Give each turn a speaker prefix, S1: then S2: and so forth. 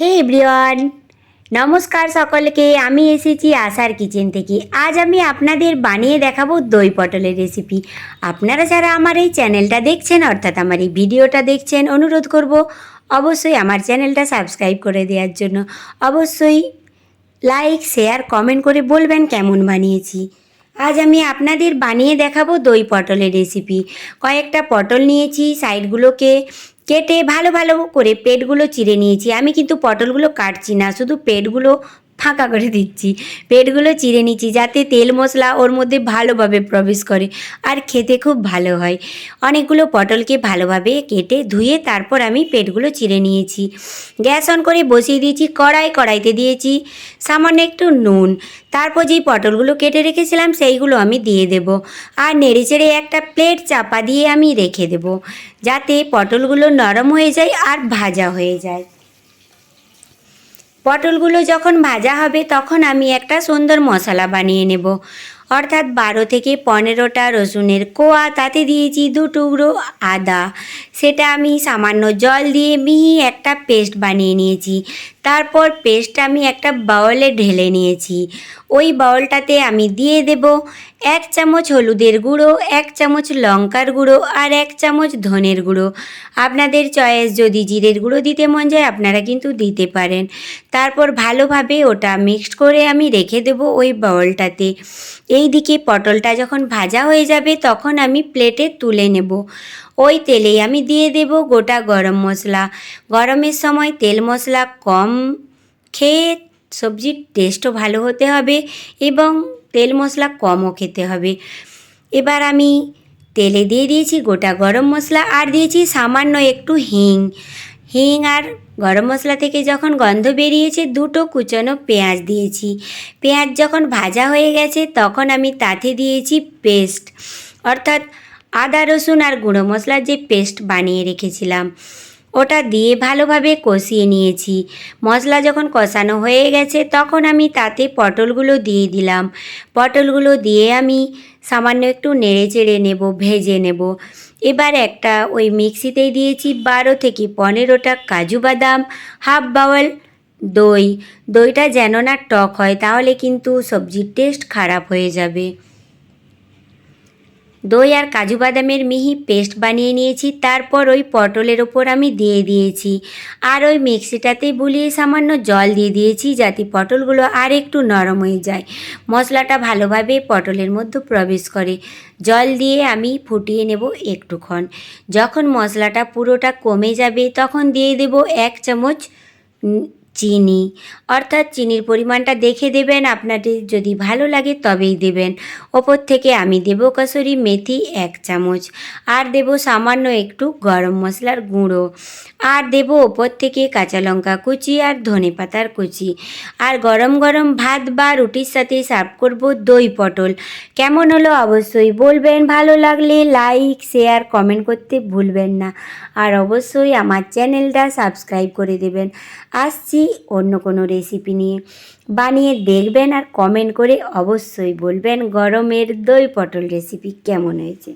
S1: হে everyone, নমস্কার সকলকে। আমি এসেছি আশার কিচেন থেকে। আজ আমি আপনাদের বানিয়ে দেখাবো দই পটলের রেসিপি আপনারা যারা আমার এই চ্যানেলটা দেখছেন, অর্থাৎ আমার এই ভিডিওটা দেখছেন, অনুরোধ করব অবশ্যই আমার চ্যানেলটা সাবস্ক্রাইব করে দেওয়ার জন্য। অবশ্যই লাইক, শেয়ার, কমেন্ট করে বলবেন কেমন বানিয়েছি। আজ আমি আপনাদের বানিয়ে দেখাবো দই পটলের রেসিপি কয়েকটা পটল নিয়েছি সাইডগুলোকে কেটে ভালো ভালো করে পেটগুলো চিড়ে নিয়েছি। আমি কিন্তু পটলগুলো কাটছি না শুধু পেটগুলো ফাঁকা করে দিচ্ছি। পেটগুলো চিড়ে নিচ্ছি যাতে তেল মশলা ওর মধ্যে ভালোভাবে প্রবেশ করে আর খেতে খুব ভালো হয়। অনেকগুলো পটলকে ভালোভাবে কেটে ধুয়ে তারপর আমি পেটগুলো চিড়ে নিয়েছি। গ্যাস অন করে বসিয়ে দিয়েছি, কড়াই কড়াইতে দিয়েছি, সামান্য একটু নুন। তারপর যেই পটলগুলো কেটে রেখেছিলাম সেইগুলো আমি দিয়ে দেব। আর নেড়েচেড়ে একটা প্লেট চাপা দিয়ে আমি রেখে দেব, যাতে পটলগুলো নরম হয়ে যায় আর ভাজা হয়ে যায়। পটলগুলো যখন ভাজা হবে তখন আমি একটা সুন্দর মশলা বানিয়ে নেব। অর্থাৎ বারো থেকে পনেরোটা রসুনের কোয়া, তাতে দিয়েছি দু টুকরো আদা। সেটা আমি সামান্য জল দিয়ে মিহি একটা পেস্ট বানিয়ে নিয়েছি। তারপর পেস্ট আমি একটা বাউলে ঢেলে নিয়েছি। ওই বাউলটাতে আমি দিয়ে দেব এক চামচ হলুদের গুঁড়ো, এক চামচ লঙ্কার গুঁড়ো আর এক চামচ ধনের গুঁড়ো। আপনাদের চয়েস যদি জিরের গুঁড়ো দিতে মন যায়, আপনারা কিন্তু দিতে পারেন। তারপর ভালোভাবে ওটা মিক্সড করে আমি রেখে দেব ওই বাউলটাতে। এই দিকে পটলটা যখন ভাজা হয়ে যাবে তখন আমি প্লেটে তুলে নেব। ওই তেলেই আমি দিয়ে দেব গোটা গরম মশলা। গরমের সময় তেল মশলা কম খেয়ে সবজির টেস্টও ভালো হতে হবে এবং তেল মশলা কমও খেতে হবে। এবার আমি তেলে দিয়ে দিয়েছি গোটা গরম মশলা আর দিয়েছি সামান্য একটু হিং। হিং আর গরম মশলা থেকে যখন গন্ধ বেরিয়েছে, দুটো কুচনো পেঁয়াজ দিয়েছি। পেঁয়াজ যখন ভাজা হয়ে গেছে, তখন আমি তাতে দিয়েছি পেস্ট। অর্থাৎ আদা, রসুন আর গুঁড়ো মশলার যে পেস্ট বানিয়ে রেখেছিলাম। ওটা দিয়ে ভালোভাবে কষিয়ে নিয়েছি। মশলা যখন কষানো হয়ে গেছে, তখন আমি তাতে পটলগুলো দিয়ে দিলাম। পটলগুলো দিয়ে আমি সামান্য একটু নেড়ে চেড়ে নেব, ভেজে নেব। এবার একটা ওই মিক্সিতেই দিয়েছি বারো থেকে পনেরোটা কাজু বাদাম, হাফ বাউল দই। দইটা যেন না টক হয়, তাহলে কিন্তু সবজির টেস্ট খারাপ হয়ে যাবে। দই আর কাজু বাদামের মিহি পেস্ট বানিয়ে নিয়েছি, তারপর ওই পটলের ওপর আমি দিয়ে দিয়েছি। আর ওই মিক্সিটাতে বুলিয়ে সামান্য জল দিয়ে দিয়েছি যাতে পটলগুলো আর একটু নরম হয়ে যায়। মশলাটা ভালোভাবে পটলের মধ্যে প্রবেশ করে। জল দিয়ে আমি ফুটিয়ে নেব একটুক্ষণ। যখন মশলাটা পুরোটা কমে যাবে, তখন দিয়ে দেব এক চামচ চিনি। অর্থাৎ চিনির পরিমাণটা দেখে দেবেন, আপনাদের যদি ভালো লাগে তবেই দেবেন। ওপর থেকে আমি দেব কসুরি মেথি এক চামচ, আর দেব সামান্য একটু গরম মশলার গুঁড়ো, আর দেব ওপর থেকে কাঁচা লঙ্কা কুচি আর ধনে পাতার কুচি। আর গরম গরম ভাত বা রুটির সাথে সার্ভ করব দই পটল। কেমন হলো অবশ্যই বলবেন, ভালো লাগলে লাইক, শেয়ার, কমেন্ট করতে ভুলবেন না। আর অবশ্যই আমার চ্যানেলটা সাবস্ক্রাইব করে দেবেন। আসছি অন্য কোনো রেসিপি নিয়ে। বানিয়ে দেখবেন আর কমেন্ট করে অবশ্যই বলবেন গরমের দই পটল রেসিপি কেমন হয়েছে।